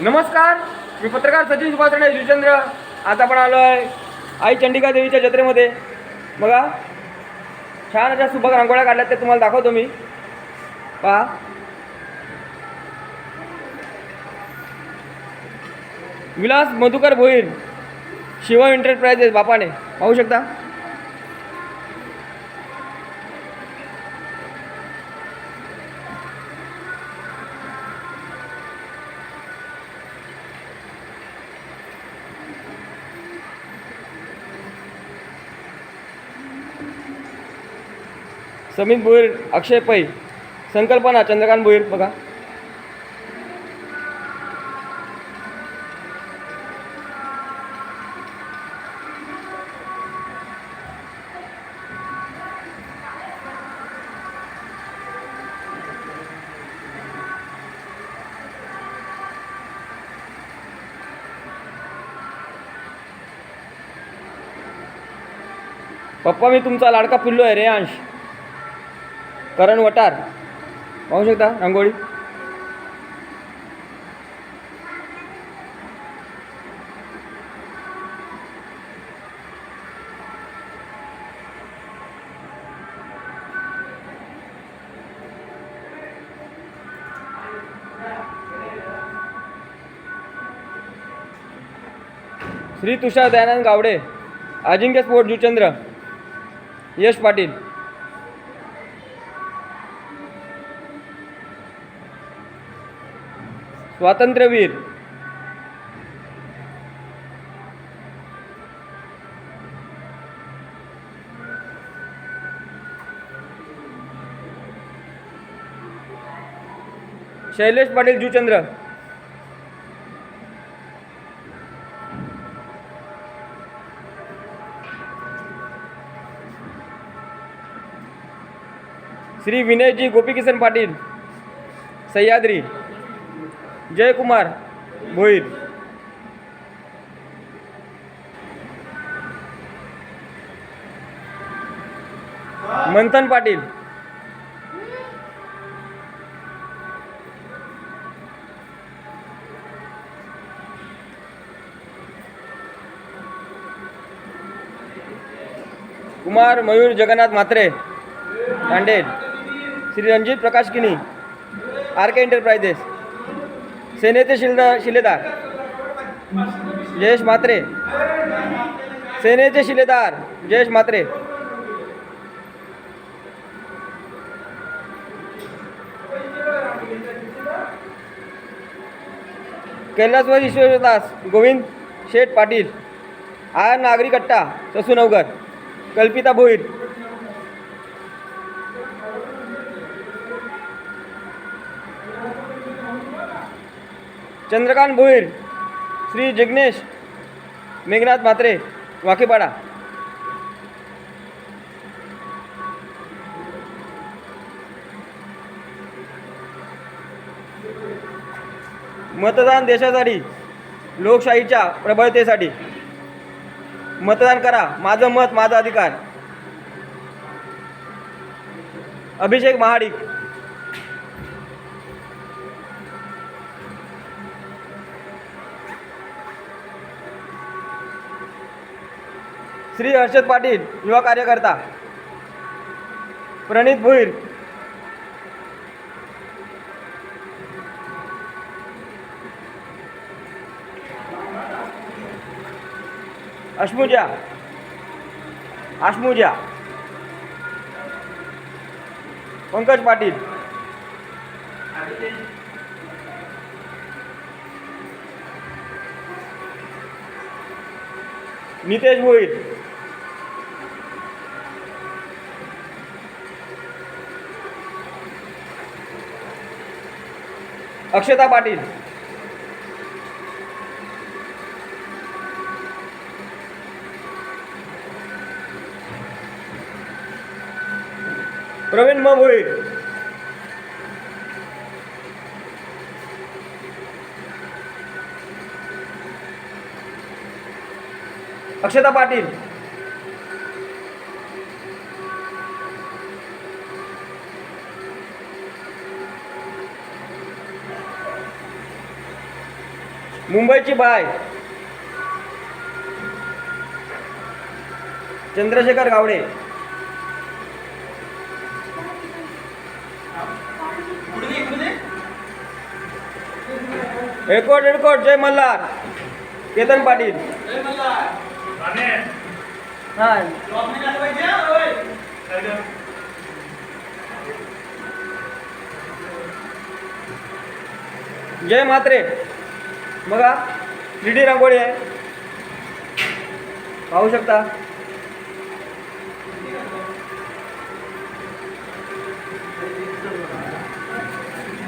नमस्कार मी पत्रकार सचिन सुभाषणे जुचंद्र आज आपण आलो आहे आई चंडिका देवीच्या जत्रेमध्ये. बघा छान अशा सुबक रांगोळ्या काढल्यात ते तुम्हाला दाखवतो मी. पहा. विलास मधुकर भोईर शिवम एंटरप्राइजेस बापाने. पाहू शकता? समित भोईर अक्षय पै संकल्पना चंद्रकांत भोईर बघा. पप्पा मी तुमचा लाडका पिल्लो आहे रे अंश करण वटार. पाहू शकता रांगोळी. श्री तुषार दयानंद गावडे अजिंक्य स्पोर्ट जुचंद्र यश पाटील. स्वातंत्र्यवीर. शैलेश पाटील जुचंद्र. श्री विनयजी गोपीकिसन पाटील. सह्याद्री. जयकुमार भोईर. मंथन Patil. Kumar Mayur Jagannath Mhatre. दांडेल Shri Ranjit Prakash Kini. R K enterprises सेनेचे शिलदार शिलेदार. जयेश म्हात्रे. सेनेचे शिलेदार जयेश म्हात्रे. कैलासवर ईश्वरदास गोविंद शेठ पाटील. आर नागरी कट्टा ससूनवगर कल्पिता भोईर. चंद्रकांत भोईर श्री जिग्नेश मेघनाथ म्हात्रे वाकीपाडा. मतदान देशासाठी लोकशाहीच्या प्रबळतेसाठी. मतदान करा माझं मत माझा अधिकार. अभिषेक महाडिक. श्री हर्षद पाटील युवा कार्यकर्ता. प्रणित भोईर. अश्मुजा आश्मुजा पंकज पाटील. नितेश भोईर. अक्षता पाटील. प्रवीण मभुई अक्षता पाटील. मुंबईची बाय. चंद्रशेखर गावडे. एकोट एडकोट जय मल्हार. केतन पाटील. हा जय म्हात्रे. बघा थ्री डी रांगोळी आहे. पाहू शकता?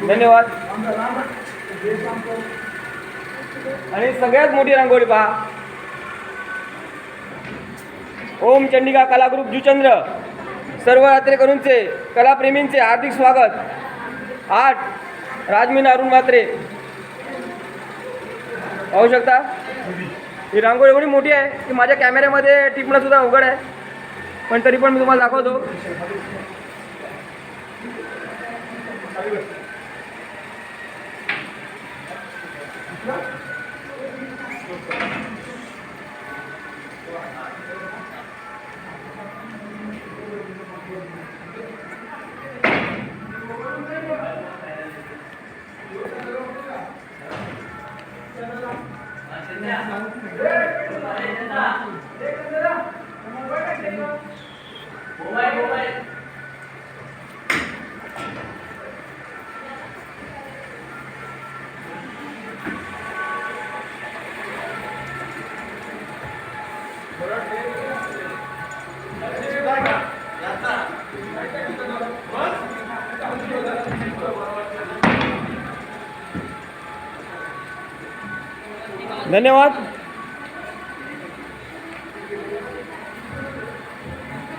धन्यवाद. आणि सगळ्यात मोठी रांगोळी पहा. ओम चंडिका कला जुचंद्र. सर्व यात्रेकरूंचे कलाप्रेमींचे हार्दिक स्वागत. आठ राजमीन अरुण म्हात्रे. पाहू शकता? ही रांगोळी एवढी मोठी आहे की माझ्या कॅमेऱ्यामध्ये टिपणंसुद्धा अवघड आहे. पण तरी पण मी तुम्हाला दाखवतो. धन्यवाद.